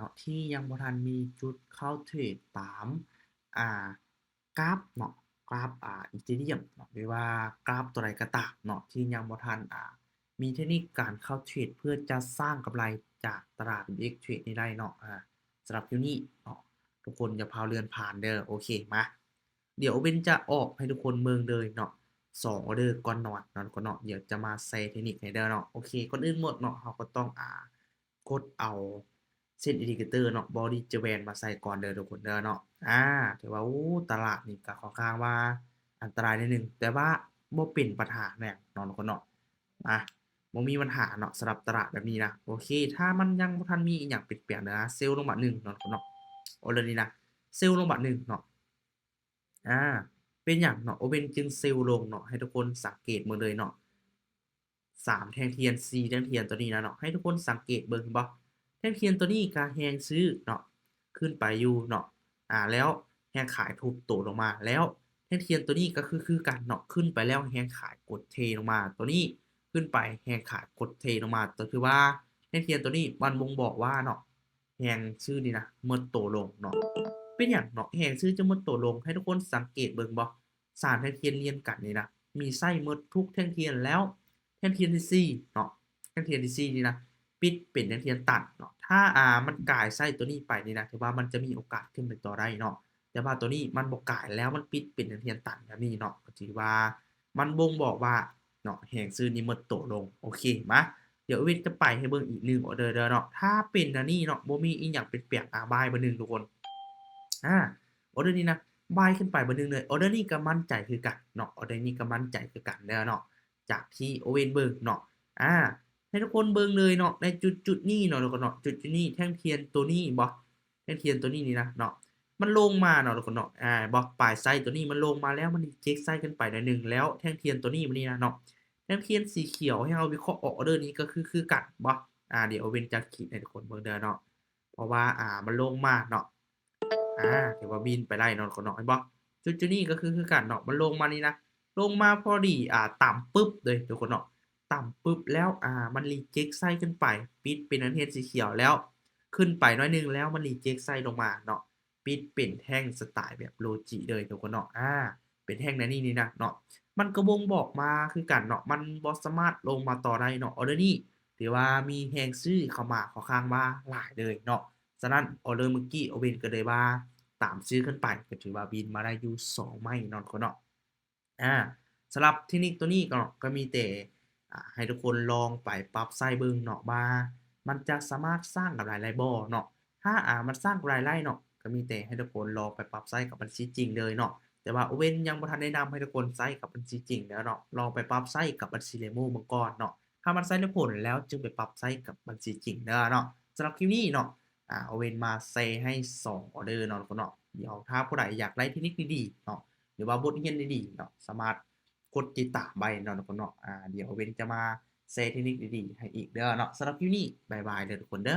เนาะที่ยังบ่ทันมีจุดเข้าเทรดตามอ่ากราฟเนาะกราฟอ่า Ethereum เนาะหรือว่ากราฟตัวใดก็ตามเนาะที่ยังบ่ทันอ่ามีเทคนิคการเข้าเทรดเพื่อจะสร้างกำไรจากตลาด BX Trade นี้ได้เนาะอ่าสำหรับคลิปนี้เนาะทุกคนอย่าพาเรือนผ่านเด้อโอเคมาเดี๋ยวเบนจะออกให้ทุกคนเมืองเลยเนาะสองออเดอร์ก่อนนอนนอนก่อนเนาะเดี๋ยวจะมาใส่เทคนิคให้เด้อเนาะโอเคก่อนอื่นหมดเนาะเราก็ต้องอ่ากดเอา เส้นอินดิเคเตอร์เนาะบอดี้เจแวนมาใส่ก่อนเด้อทุกคนเด้อเนาะอ่าถือว่าโอ้ตลาดนี่ก็ค่อนข้างว่าอันตรายนิดนึง แต่ว่าบ่เป็นปัญหาแน่นอนคนเนาะอะบ่มีปัญหาเนาะสำหรับตลาดแบบนี้นะโอเค ถ้ามันยังบ่ทันมีอีหยังเปลี่ยนแปลงนะเซลล์ลงมา1เนาะทุกคนเนาะโอเลนี่นะเซลล์ลงมา1เนาะอ่าเป็นหยังเนาะโอเวนจึงเซลล์ลงเนาะให้ทุกคนสังเกตเบิ่งเลยเนาะสามแท่งเทียน4แท่งเทียนตัวนี้นะเนาะให้ทุกคนสังเกตเบิ่งบ่ แท่งเทียนตัวนี้ก็แฮงซื้อเนาะขึ้นไปอยู่เนาะอ่าแล้วแฮงขายทุบโตลงมาแล้วแท่งเทียนตัวนี้ก็คือคือกันเนาะขึ้นไปแล้วแฮงขายกดเทลงมา ตัวนี้ขึ้นไปแฮงขายกดเทลงมาก็คือว่าแท่งเทียนตัวนี้มันบ่งบอกว่าเนาะแฮงซื้อนี่นะหมดโตลงเนาะเป็นหยังเนาะแฮงซื้อจะหมดโตลงให้ทุกคนสังเกตเบิ่งบ่สามแท่งเทียนเรียงกันนี่นะมีไส้หมดทุกแท่งเทียนแล้วแท่งเทียนที่สี่เนาะแท่งเทียนที่สี่นี่นะ ปิดเป็นแท่งเทียนตัดเนาะถ้าอ่ามันกายไส้ตัวนี้ไปนี่นะถือว่ามันจะมีโอกาสขึ้นไปต่อได้เนาะแต่ว่าตัวนี้มันบ่กายแล้วมันปิดเป็นแท่งเทียนตัดแบบนี้เนาะก็ถือว่ามันบ่งบอกว่าเนาะแห่งซื้อนี้หมดโตลงโอเคมาเดี๋ยวเวนจะไปให้เบิ่งอีก1ออเดอร์เด้อเนาะถ้าเป็นอันนี้เนาะบ่มีอีหยังเป็นแปลกอ่าบายเบอร์1ทุกคนอ่าออเดอร์นี้นะบายขึ้นไปเบอร์1เลยออเดอร์นี้ก็มั่นใจคือกันเนาะออเดอร์นี้ก็มั่นใจคือกันเด้อเนาะจากที่โอเวนเบิ่งเนาะอา ให้ทุกคนเบิ่งเลยเนาะในจุดจุดนี้เนาะทุกคนเนาะจุดจุดนี้แท่งเทียนตัวนี้บ่แท่งเทียนตัวนี้นี่นะเนาะมันลงมาเนาะทุกคนเนาะอ่าบ่ปลายไส้ตัวนี้มันลงมาแล้วมันเจ็กไส้ขึ้นไปหน่อยหนึ่งแล้วแท่งเทียนตัวนี้มันนี่นะเนาะแท่งเทียนสีเขียวให้เราวิเคราะห์ออกเดอร์นี้ก็คือคือกันบ่อ่าเดี๋ยวเว้นจะขีดให้ทุกคนเบิ่งเด้อเนาะเพราะว่าอ่ามันลงมาเนาะอ่าถือว่าบินไปได้เนาะทุกคนเนาะเห็นบ่จุดจุดนี้ก็คือคือกันเนาะมันลงมานี่นะลงมาพอดีอ่าต่ำปึ๊บเลยทุกคนเนาะ ต่ำปุ๊บแล้วอ่ามันรีเจ็กไส้ขึ้นไป ปิดเป็นอันเทนสีเขียวแล้ว ขึ้นไปน้อยนึงแล้วมันรีเจ็กไส้ลงมาเนาะปิดเป็นแท่งสไตล์แบบโลจิเลยทุกคนเนาะอ่าเป็นแท่งในนี่นี่นะเนาะมันก็บ่งบอกมาคือกันเนาะมันบ่สามารถลงมาต่อได้เนาะออเดอร์นี้ถือว่ามีแฮงซื้อเข้ามาค่อนข้างว่าหลายเลยเนาะฉะนั้นออเดอร์เมื่อกี้โอเวนก็เลยว่าตามซื้อขึ้นไปก็ถือว่าบินมาได้อยู่2ไม้เนาะกคนเนาะอ่าสำหรับเทคนิคตัวนี้ก็เนาะก็มีแต่ ให้ทุกคนลองไปปรับใส่เบิงเนาะว่ามันจะสามารถสร้างกำไรได้บ่เนาะถ้าอ่ามันสร้างกำไรได้เนาะก็มีแต่ให้ทุกคนลองไปปรับใช้กับบัญชีจริงเลยเนาะแต่ว่าโอเว่นยังบ่ทันแนะนำให้ทุกคนใช้กับบัญชีจริงเด้อเนาะลองไปปรับใช้กับบัญชี Lemo เบิ่งก่อนเนาะถ้ามันใช้ได้ผลแล้วจึงไปปรับใช้กับบัญชีจริงเด้อเนาะสำหรับคลิปนี้เนาะอ่าโอเว่นมาแชร์ให้สองออเดอร์เนาะทุกคนเนาะเดี๋ยวถ้าผู้ใดอยากได้เทคนิคดีๆเนาะหรือว่าบทเรียนดีๆเนาะสามารถ กดติดตามไปเนาะทุกคนเนาะอ่าเดี๋ยวเว้นจะมาเซเทคนิคดีๆให้อีกเด้อเนาะสำหรับคลิปนี้บายบายเลยทุกคนเด้อ